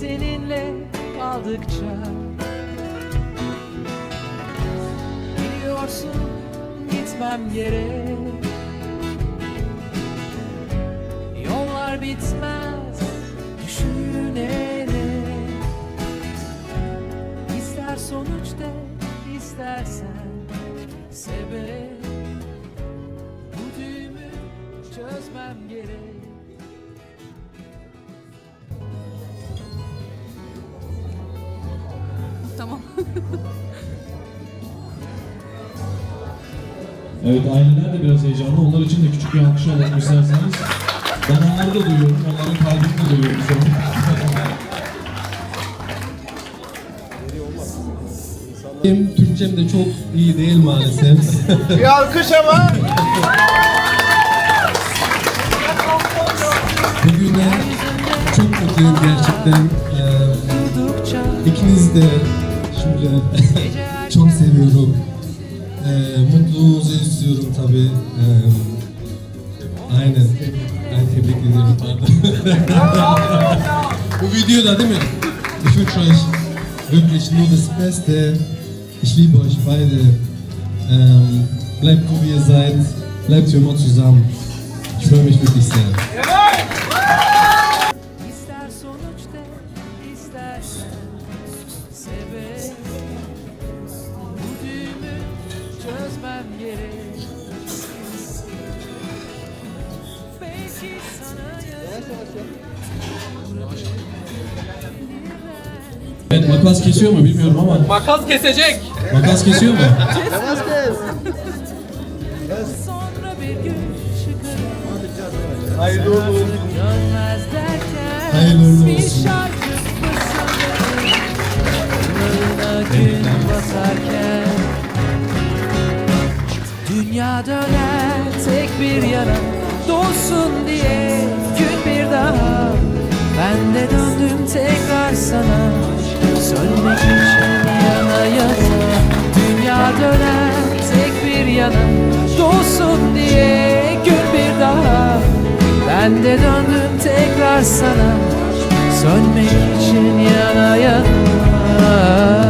seninle kaldıkça. Biliyorsun gitmem gerek. Yollar bitmez düşünerek Tamam. Evet aileler de biraz heyecanlı. Onlar için de küçük bir alkış alalım isterseniz. Ben onları da duyuyorum. Onların kalbini de duyuyorum şu an. Benim Türkçem de çok iyi değil maalesef. Bir alkış ama. Bugüne çok mutluyum gerçekten. Ee, ikiniz de şimdi çok seviyorum. Ee, mutluluğunuzu istiyorum tabii. Ee, aynen. Ben tebrik ederim pardon. Bu videoda değil mi? Ich wünsche euch wirklich nur das Beste. Ich liebe euch beide. Ähm, bleibt wo ihr seid. Bleibt für immer zusammen. Ich freue mich wirklich sehr. İster sonuç de istersen sebep Belki sana Evet makas kesiyor mu bilmiyorum ama. Makas kesecek. Makas kesiyor mu? sonra bir gün çıkarım Hayırlı uğurlu olsun. Dönmez derken Hayırlı uğurlu bir olsun. şarkı fısıldadım Yanına gün batarken Dünya döner tek bir yana Dolsun diye gün bir daha. Ben de döndüm tekrar sana Sönmek için yana yana. Dünya döner tek bir yana Dolsun diye gün bir daha. Ben de döndüm tekrar sana Sönmek için yana yana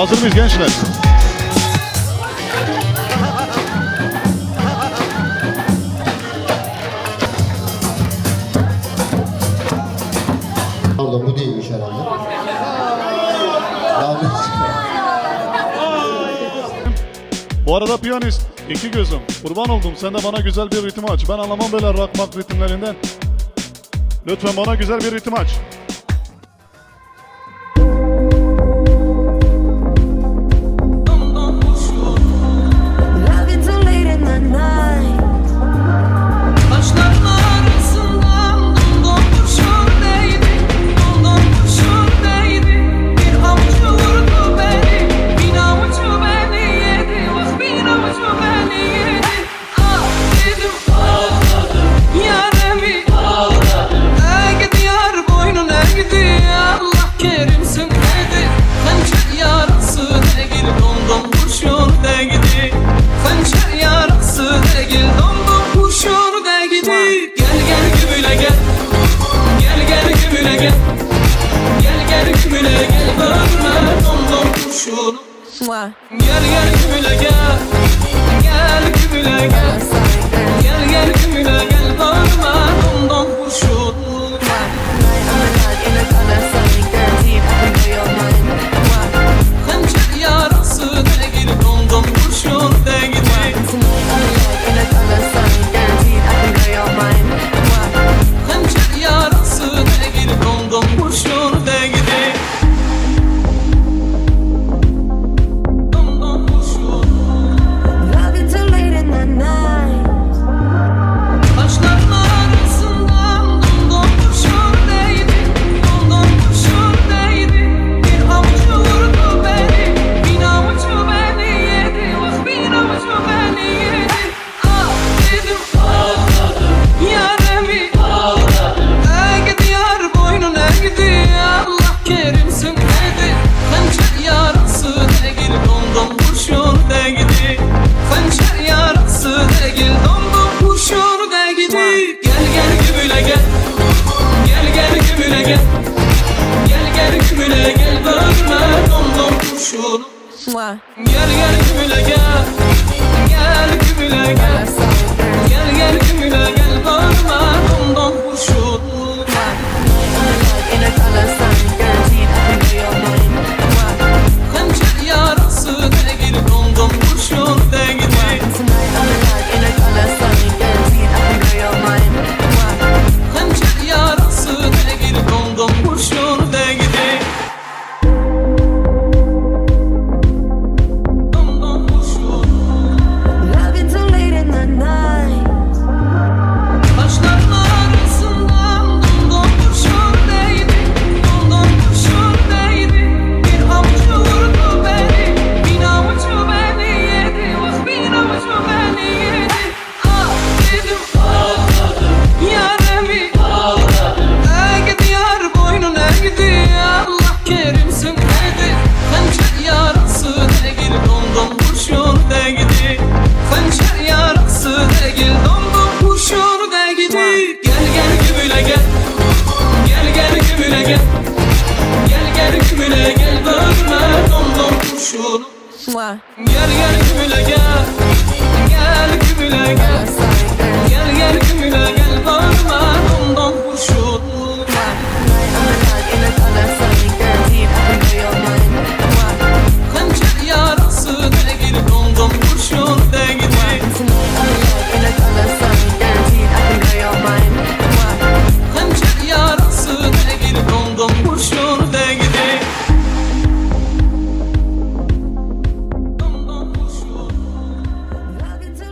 Hazır mıyız gençler? Pardon bu değilmiş herhalde. Bu arada piyanist iki gözüm. Kurban oldum sen de bana güzel bir ritim aç. Ben anlamam böyle rock mak ritimlerinden. Lütfen bana güzel bir ritim aç. Mwah. Gel gel gümüle gel. Gel gümüle gel. Gel gel gümüle gel. Bölme dumdum kurşun. gel gümüle gel Gel gümüle gel Gel gel gümüle gel